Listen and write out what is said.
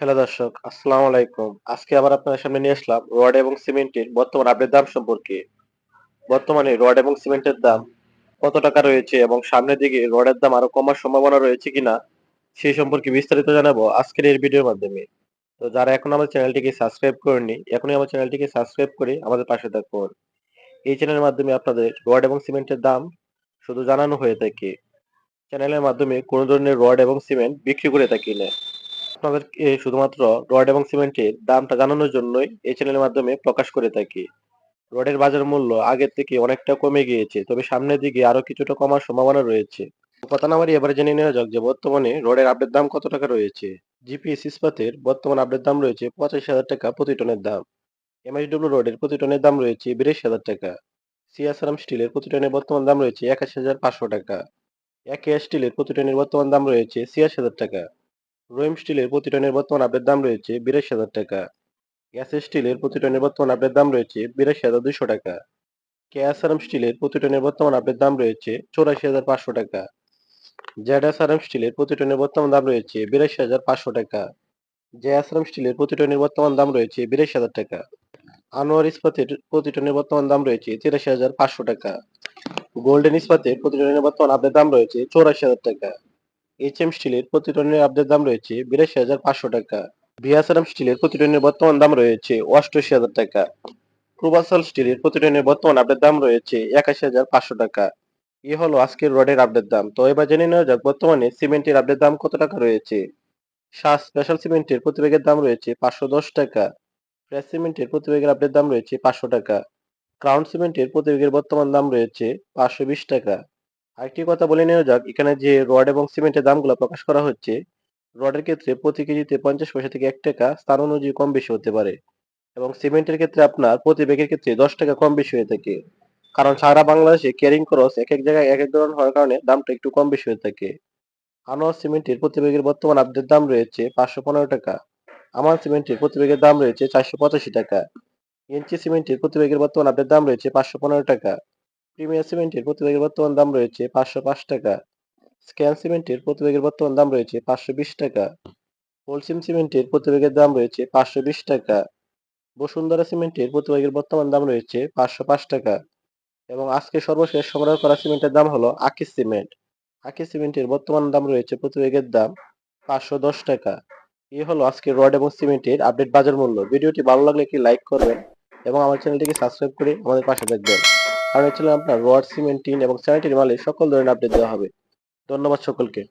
Hello দর্শক, আসসালামু আলাইকুম। আজকে আবার আপনাদের সামনে নিয়ে আসলাম রড এবং সিমেন্টের বর্তমান আপডেট দাম সম্পর্কে। বর্তমানে রড এবং সিমেন্টের দাম কত টাকা রয়েছে এবং সামনের দিকে রডের দাম আরও কমার সম্ভাবনা রয়েছে কিনা, সেই সম্পর্কে বিস্তারিত জানাব আজকের এই ভিডিওর মাধ্যমে। তো যারা এখন আমার চ্যানেলটিকে সাবস্ক্রাইব করেননি, এখনই আমার চ্যানেলটিকে সাবস্ক্রাইব করে আমাদের পাশে থাকুন। এই চ্যানেলের মাধ্যমে আপনাদের রড এবং সিমেন্টের দাম শুধু জানানো হয়ে থাকে। চ্যানেলের মাধ্যমে কোনো ধরনের রড এবং সিমেন্ট বিক্রি করে থাকি না। আপনাদেরকে শুধুমাত্র রড এবং সিমেন্টের দামটা জানানোর জন্যই এই চ্যানেলের মাধ্যমে প্রকাশ করে থাকি। রডের বাজার মূল্য আগের থেকে অনেকটা কমে গিয়েছে, তবে সামনের দিকে আরও কিছুটা কমার সম্ভাবনা রয়েছে। কথা না এবারে জেনে নেওয়া যাক যে বর্তমানে রডের আপডেট দাম কত টাকা রয়েছে। জিপিএস ইস্পাতের বর্তমান আপডেট দাম রয়েছে পঁচাশি হাজার টাকা প্রতি টনের দাম। এমএসডব্লিউ রডের প্রতি টনের দাম রয়েছে বিরাশি হাজার টাকা। সিএসআরএম স্টিলের প্রতি টনের বর্তমান দাম রয়েছে একাশি হাজার পাঁচশো টাকা। একে স্টিলের প্রতি টনের বর্তমান দাম রয়েছে ছিয়াশি হাজার টাকা। রহিম স্টিলের প্রতি টনের বর্তমান আপডেট দাম রয়েছে বিরাশি হাজার টাকা। গ্যাস স্টিলের প্রতি টনের বর্তমান আপডেট দাম রয়েছে বিরাশি হাজার দুশো টাকা। কেএসআরএম স্টিলের প্রতি টনের বর্তমান আপডেট দাম রয়েছে চৌরাশি হাজার পাঁচশো টাকা। জেডএসআরএম স্টিলের প্রতি টনের বর্তমান দাম রয়েছে বিরাশি হাজার পাঁচশো টাকা। জেএসআরএম স্টিলের প্রতি টনের বর্তমান দাম রয়েছে বিরাশি হাজার টাকা। আনোয়ার ইস্পাতের প্রতি টনের বর্তমান দাম রয়েছে তিরাশি হাজার পাঁচশো টাকা। গোল্ডেন ইস্পাতের প্রতি টনের বর্তমান আপডেট দাম রয়েছে চৌরাশি হাজার টাকা। এইচ এম স্টিলের প্রতি টনের আপডেট দাম রয়েছে বিরাশি হাজার পাঁচশো টাকা। ভিয়াসারাম স্টিলের প্রতি টনের বর্তমান দাম রয়েছে অষ্টআশি হাজার টাকা। প্রবাসাল স্টিলের প্রতি টনের বর্তমান আপডেট দাম রয়েছে একাশি হাজার পাঁচশো টাকা। এ হলো আজকের রডের আপডেট দাম। তো এবার জেনে নেওয়া যাক, বর্তমানে সিমেন্টের আপডেট দাম কত টাকা রয়েছে? শাহ স্পেশাল সিমেন্টের প্রতি ব্যাগের দাম রয়েছে পাঁচশো দশ টাকা। ফ্রেশ সিমেন্টের প্রতি ব্যাগের আপডেট দাম রয়েছে পাঁচশো টাকা। ক্রাউন সিমেন্টের প্রতি ব্যাগের বর্তমান দাম রয়েছে পাঁচশো বিশ টাকা। আরেকটি কথা বলে নেওয়া যাক, এখানে যে রড এবং সিমেন্টের দামগুলো প্রকাশ করা হচ্ছে, রডের ক্ষেত্রে প্রতি কেজিতে পঞ্চাশ পয়সা থেকে এক টাকা, স্থান অনুযায়ী কম বেশি হতে পারে। এবং সিমেন্টের ক্ষেত্রে আপনার প্রতি ব্যাগের ক্ষেত্রে দশ টাকা কম বেশি হয়ে থাকে। কারণ সারা বাংলাদেশে ক্যারিং খরচ এক এক জায়গায় এক এক ধরনের হওয়ার কারণে দামটা একটু কম বেশি হয়ে থাকে। আনোয়ার সিমেন্টের প্রতি ব্যাগের বর্তমান আপডেট দাম রয়েছে পাঁচশো পনেরো টাকা। আমার সিমেন্টের প্রতি ব্যাগের দাম রয়েছে চারশো পঁচাশি টাকা। এনচি সিমেন্টের প্রতি ব্যাগের বর্তমান আপডেট দাম রয়েছে পাঁচশো পনেরো টাকা। প্রিমিয়ার সিমেন্টের প্রতি ব্যাগের বর্তমান দাম রয়েছে পাঁচশো পাঁচ টাকা। স্ক্যান সিমেন্টের প্রতি ব্যাগের বর্তমান দাম রয়েছে পাঁচশো বিশ টাকা। হোলসিম সিমেন্টের প্রতি ব্যাগের দাম রয়েছে পাঁচশো বিশ টাকা। বসুন্ধরা সিমেন্টের প্রতি ব্যাগের বর্তমান দাম রয়েছে পাঁচশো পাঁচ টাকা। এবং আজকে সর্বশেষ সংগ্রহ করা সিমেন্টের দাম হলো আকিস সিমেন্ট। আকিস সিমেন্টের বর্তমান দাম রয়েছে প্রতি ব্যাগের দাম পাঁচশো দশ টাকা। এই হলো আজকে রড এবং সিমেন্টের আপডেট বাজার মূল্য। ভিডিওটি ভালো লাগলে একটি লাইক করবেন এবং আমার চ্যানেলটিকে সাবস্ক্রাইব করে আমাদের পাশে থাকবেন। কারণ হচ্ছে আপনার রড, সিমেন্ট, টিন এবং স্যানিটারি মালের সকল ধরনের আপডেট দেওয়া হবে। ধন্যবাদ সকলকে।